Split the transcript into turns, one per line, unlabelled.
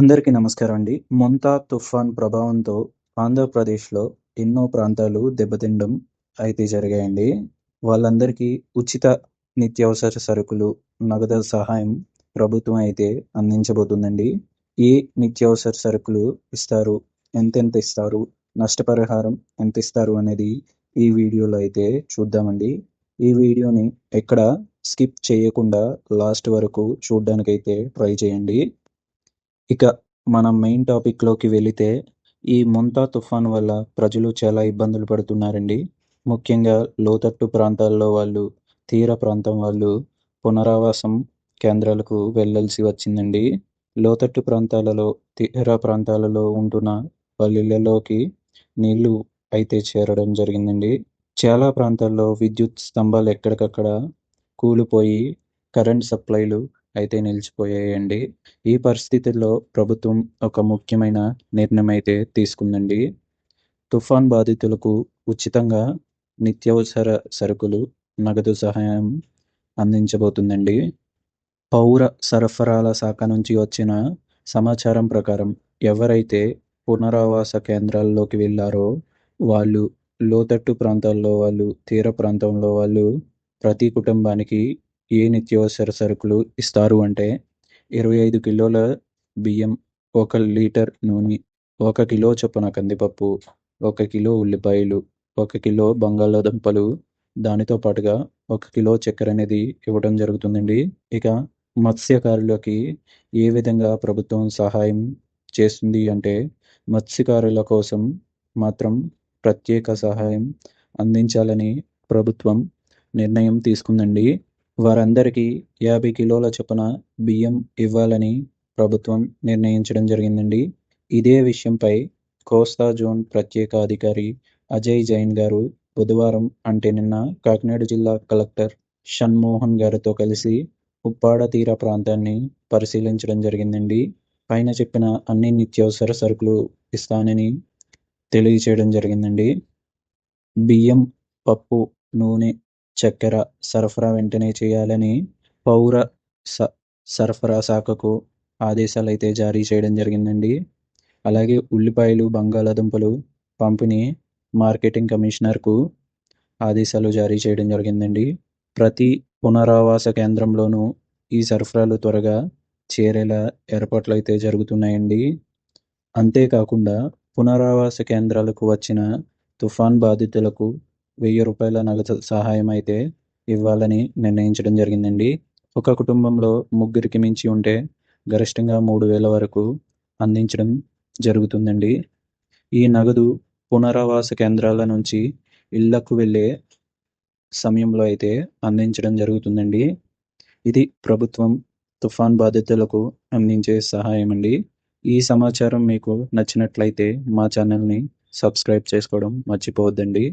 అందరికీ నమస్కారం అండి. మొంతా తుఫాన్ ప్రభావంతో ఆంధ్రప్రదేశ్‌లో ఎన్నో ప్రాంతాలు దెబ్బతినడం అయితే జరిగాయండి. వాళ్ళందరికీ ఉచిత నిత్యావసర సరుకులు, నగదు సహాయం ప్రభుత్వం అయితే అందించబోతుందండి. ఏ నిత్యావసర సరుకులు ఇస్తారు? ఎంతెంత ఇస్తారు? నష్టపరిహారం ఎంత ఇస్తారు అనేది ఈ వీడియోలో అయితే చూద్దామండి. ఈ వీడియోని ఎక్కడ స్కిప్ చేయకుండా లాస్ట్ వరకు చూడడానికైతే ట్రై చేయండి. ఇక మన మెయిన్ టాపిక్‌లోకి వెళితే ఈ ముంతా తుఫాన్ వల్ల ప్రజలు చాలా ఇబ్బందులు పడుతున్నారండి. ముఖ్యంగా లోతట్టు ప్రాంతాల్లో వాళ్ళు, తీర ప్రాంతం వాళ్ళు పునరావాసం కేంద్రాలకు వెళ్ళాల్సి వచ్చిందండి. లోతట్టు ప్రాంతాలలో, తీర ప్రాంతాలలో ఉంటున్న వాళ్ళ ఇళ్ళలోకి నీళ్ళు అయితే చేరడం జరిగిందండి. చాలా ప్రాంతాల్లో విద్యుత్ స్తంభాలు ఎక్కడికక్కడ కూలిపోయి కరెంట్ సప్లైలు అయితే నిలిచిపోయాయండి. ఈ పరిస్థితుల్లో ప్రభుత్వం ఒక ముఖ్యమైన నిర్ణయం అయితే తీసుకుందండి. తుఫాన్ బాధితులకు ఉచితంగా నిత్యావసర సరుకులు, నగదు సహాయం అందించబోతుందండి. పౌర సరఫరాల శాఖ నుంచి వచ్చిన సమాచారం ప్రకారం ఎవరైతే పునరావాస కేంద్రాల్లోకి వెళ్ళారో వాళ్ళు లోతట్టు ప్రాంతాల్లో వాళ్ళు, తీర ప్రాంతంలో వాళ్ళు ప్రతి కుటుంబానికి ఏ నిత్యావసర సరుకులు ఇస్తారు అంటే ఇరవై ఐదు కిలోల బియ్యం, ఒక లీటర్ నూనె, ఒక కిలో చొప్పున కందిపప్పు, ఒక కిలో ఉల్లిపాయలు, ఒక కిలో బంగాళాదుంపలు, దానితో పాటుగా ఒక కిలో చక్కెర అనేది ఇవ్వడం జరుగుతుందండి. ఇక మత్స్యకారులకి ఏ విధంగా ప్రభుత్వం సహాయం చేస్తుంది అంటే మత్స్యకారుల కోసం మాత్రం ప్రత్యేక సహాయం అందించాలని ప్రభుత్వం నిర్ణయం తీసుకుందండి. వారందరికీ యాభై కిలోల చొప్పున బియ్యం ఇవ్వాలని ప్రభుత్వం నిర్ణయించడం జరిగిందండి. ఇదే విషయంపై కోస్తా జోన్ ప్రత్యేక అధికారి అజయ్ జైన్ గారు బుధవారం అంటే నిన్న కాకినాడ జిల్లా కలెక్టర్ షణ్మోహన్ గారితో కలిసి ఉప్పాడ తీర ప్రాంతాన్ని పరిశీలించడం జరిగిందండి. పైన చెప్పిన అన్ని నిత్యావసర సరుకులు ఇస్తానని తెలియచేయడం జరిగిందండి. బియ్యం, పప్పు, నూనె, చక్కెర సరఫరా వెంటనే చేయాలని పౌర స సరఫరా శాఖకు ఆదేశాలు అయితే జారీ చేయడం జరిగిందండి. అలాగే ఉల్లిపాయలు, బంగాళాదుంపలు పంపిణీ మార్కెటింగ్ కమిషనర్‌కు ఆదేశాలు జారీ చేయడం జరిగిందండి. ప్రతి పునరావాస కేంద్రంలోనూ ఈ సరఫరాలు త్వరగా చేరేలా ఏర్పాట్లు అయితే జరుగుతున్నాయండి. అంతేకాకుండా పునరావాస కేంద్రాలకు వచ్చిన తుఫాన్ బాధితులకు వెయ్యి రూపాయల నగదు సహాయం అయితే ఇవ్వాలని నిర్ణయించడం జరిగిందండి. ఒక కుటుంబంలో ముగ్గురికి మించి ఉంటే గరిష్టంగా మూడు వేల వరకు అందించడం జరుగుతుందండి. ఈ నగదు పునరావాస కేంద్రాల నుంచి ఇళ్ళకు వెళ్ళే సమయంలో అయితే అందించడం జరుగుతుందండి. ఇది ప్రభుత్వం తుఫాన్ బాధితులకు అందించే సహాయం అండి. ఈ సమాచారం మీకు నచ్చినట్లయితే మా ఛానల్‌ని సబ్స్క్రైబ్ చేసుకోవడం మర్చిపోవద్దండి.